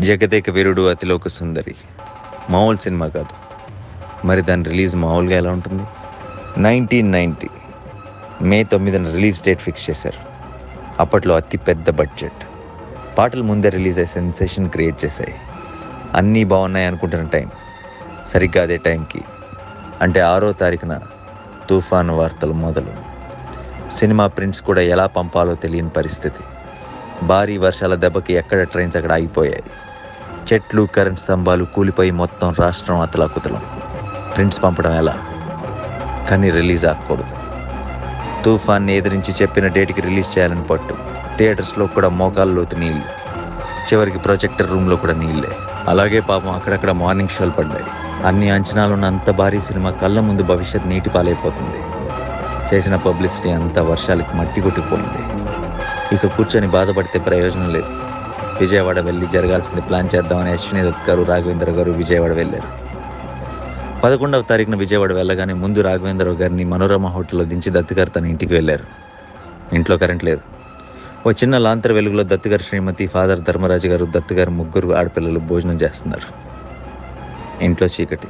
జగదేక వీరుడు అతిలోక సుందరి. మామూలు సినిమా కాదు. మరి దాని రిలీజ్ మామూలుగా ఎలా ఉంటుంది? నైన్టీన్ నైంటీ మే తొమ్మిదిన రిలీజ్ డేట్ ఫిక్స్ చేశారు. అప్పట్లో అతి పెద్ద బడ్జెట్. పాటలు ముందే రిలీజ్ అయ్యి సెన్సేషన్ క్రియేట్ చేశాయి. అన్నీ బాగున్నాయి అనుకుంటున్న టైం. సరిగ్గా అదే టైంకి. అంటే ఆరో తారీఖున తుఫాను వార్తలు మొదలు. సినిమా ప్రింట్స్ కూడా ఎలా పంపాలో తెలియని పరిస్థితి. భారీ వర్షాల దెబ్బకి ఎక్కడ ట్రైన్స్ అక్కడ ఆగిపోయాయి. చెట్లు కరెంట్ స్తంభాలు కూలిపోయి మొత్తం రాష్ట్రం అతలాకుతలం. ప్రింట్స్ పంపడం ఎలా? కానీ రిలీజ్ ఆగకూడదు. తుఫాన్ని ఎదిరించి చెప్పిన డేట్కి రిలీజ్ చేయాలని పట్టు. థియేటర్స్లో కూడా మోకాళ్ళ లోతు నీళ్ళు చివరికి ప్రొజెక్టర్ రూమ్లో కూడా నీళ్ళే అలాగే పాపం అక్కడక్కడ మార్నింగ్ షోలు పడ్డాయి. అన్ని అంచనాలున్న అంత భారీ సినిమా కళ్ళ ముందు భవిష్యత్ నీటి పాలైపోతుంది చేసిన పబ్లిసిటీ అంతా వర్షాలకి మట్టి కొట్టిపోయింది. ఇక కూర్చొని బాధపడితే ప్రయోజనం లేదు. విజయవాడ వెళ్ళి జరగాల్సింది ప్లాన్ చేద్దామని అశ్విని దత్ గారు రాఘవేంద్ర గారు విజయవాడ వెళ్ళారు. పదకొండవ తారీఖున విజయవాడ వెళ్ళగానే ముందు రాఘవేంద్రరావు గారిని మనోరమ హోటల్లో దించి దత్తుగారు తన ఇంటికి వెళ్ళారు. ఇంట్లో కరెంట్ లేదు. ఓ చిన్న లాంతర వెలుగులో దత్తుగారు శ్రీమతి ఫాదర్ ధర్మరాజు గారు దత్తుగారు ముగ్గురు ఆడపిల్లలు భోజనం చేస్తున్నారు. ఇంట్లో చీకటి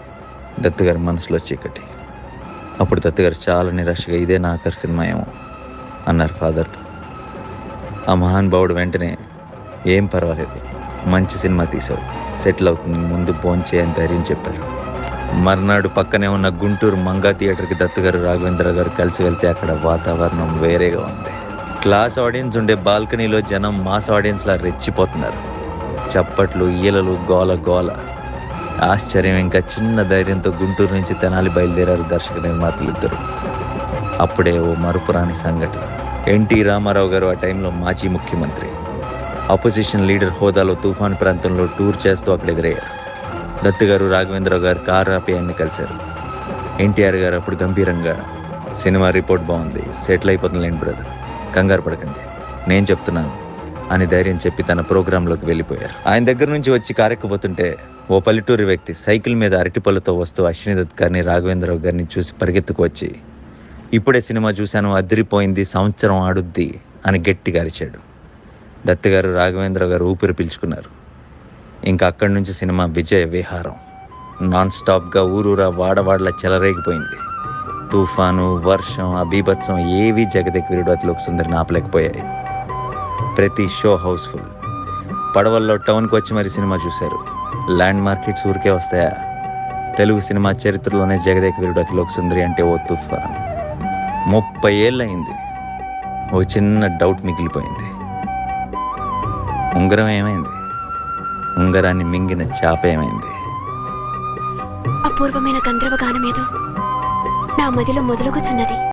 దత్తుగారి మనసులో చీకటి. అప్పుడు దత్తుగారు చాలా నిరాశగా ఇదే నా ఆఖరి సినిమా ఏమో అన్నారు ఫాదర్తో. ఆ మహానుభావుడు వెంటనే ఏం పర్వాలేదు మంచి సినిమా తీసావు సెటిల్ అవుతుంది ముందు భోంచే అని ధైర్యం చెప్పారు. మర్నాడు పక్కనే ఉన్న గుంటూరు మంగా థియేటర్కి దత్తుగారు రాఘవేంద్ర గారు కలిసి వెళ్తే అక్కడ వాతావరణం వేరేగా ఉంది. క్లాస్ ఆడియన్స్ ఉండే బాల్కనీలో జనం మాస్ ఆడియన్స్లా రెచ్చిపోతున్నారు. చప్పట్లు ఈలలు గోల గోల. ఆశ్చర్యం ఇంకా చిన్న ధైర్యంతో గుంటూరు నుంచి తెనాలి బయలుదేరారు దర్శక నిర్మాతలు ఇద్దరు అప్పుడే ఓ మరుపురాని సంఘటన. ఎన్టీ రామారావు గారు ఆ టైంలో మాజీ ముఖ్యమంత్రి. అపోజిషన్ లీడర్ హోదాలో తుఫాన్ ప్రాంతంలో టూర్ చేస్తూ అక్కడ ఎదురయ్యారు. దత్తు గారు రాఘవేంద్రరావు గారు కారు ఆపి ఆయన్ని కలిశారు. ఎన్టీఆర్ గారు అప్పుడు గంభీరంగా సినిమా రిపోర్ట్ బాగుంది సెటిల్ అయిపోతుంది లేండి బ్రదర్ కంగారు పడకండి నేను చెప్తున్నాను అని ధైర్యం చెప్పి తన ప్రోగ్రాంలోకి వెళ్ళిపోయారు. ఆయన దగ్గర నుంచి వచ్చి కారెక్కపోతుంటే ఓ పల్లెటూరి వ్యక్తి సైకిల్ మీద అరటిపళ్ళతో వస్తూ అశ్విని దత్ గారిని రాఘవేంద్రరావు గారిని చూసి పరిగెత్తుకు వచ్చి ఇప్పుడే సినిమా చూశాను అదిరిపోయింది సంవత్సరం ఆడుద్ది అని గట్టిగా అరిచాడు. దత్తగారు రాఘవేంద్ర గారు ఊపిరి పీల్చుకున్నారు. ఇంకా అక్కడి నుంచి సినిమా విజయ విహారం. నాన్ స్టాప్గా ఊరూరా వాడవాడలా చెలరేగిపోయింది. తుఫాను వర్షం అభీభత్సం ఏవి జగదేక్ వీరుడు అతిలోక సుందరిని ఆపలేకపోయాయి. ప్రతి షో హౌస్ఫుల్. పడవల్లో టౌన్కి వచ్చి మరి సినిమా చూశారు. ల్యాండ్ మార్కెట్స్ ఊరికే వస్తాయా? తెలుగు సినిమా చరిత్రలోనే జగదేక్ వీరుడు అతిలోక సుందరి అంటే ఓ తుఫాన్. ముప్పై ఏళ్ళయింది. ఓ చిన్న డౌట్ మిగిలిపోయింది. ఉంగరం ఏమైంది? ఉంగరాన్ని మింగిన చాప ఏమైంది? అపూర్వమైన గంధర్వ గానమేదో నా మదిలో మొదలుగుచున్నది